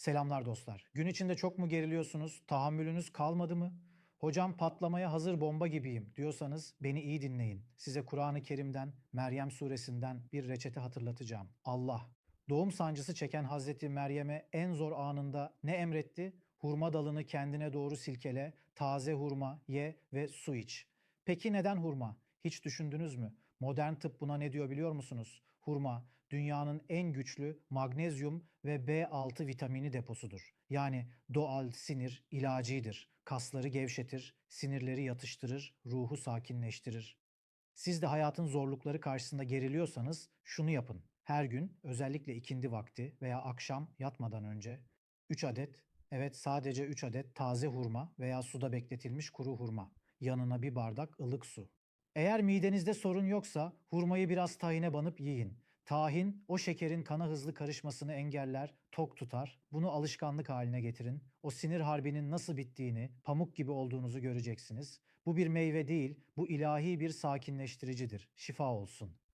Selamlar dostlar. Gün içinde çok mu geriliyorsunuz? Tahammülünüz kalmadı mı? Hocam patlamaya hazır bomba gibiyim diyorsanız beni iyi dinleyin. Size Kur'an-ı Kerim'den, Meryem suresinden bir reçete hatırlatacağım. Allah, doğum sancısı çeken Hazreti Meryem'e en zor anında ne emretti? Hurma dalını kendine doğru silkele, taze hurma ye ve su iç. Peki neden hurma? Hiç düşündünüz mü? Modern tıp buna ne diyor biliyor musunuz? Hurma dünyanın en güçlü magnezyum ve B6 vitamini deposudur. Yani doğal sinir ilacıdır. Kasları gevşetir, sinirleri yatıştırır, ruhu sakinleştirir. Siz de hayatın zorlukları karşısında geriliyorsanız şunu yapın. Her gün özellikle ikindi vakti veya akşam yatmadan önce 3 adet, evet sadece 3 adet taze hurma veya suda bekletilmiş kuru hurma. Yanına bir bardak ılık su. Eğer midenizde sorun yoksa hurmayı biraz tahine banıp yiyin. Tahin o şekerin kana hızlı karışmasını engeller, tok tutar. Bunu alışkanlık haline getirin. O sinir harbinin nasıl bittiğini, pamuk gibi olduğunuzu göreceksiniz. Bu bir meyve değil, bu ilahi bir sakinleştiricidir. Şifa olsun.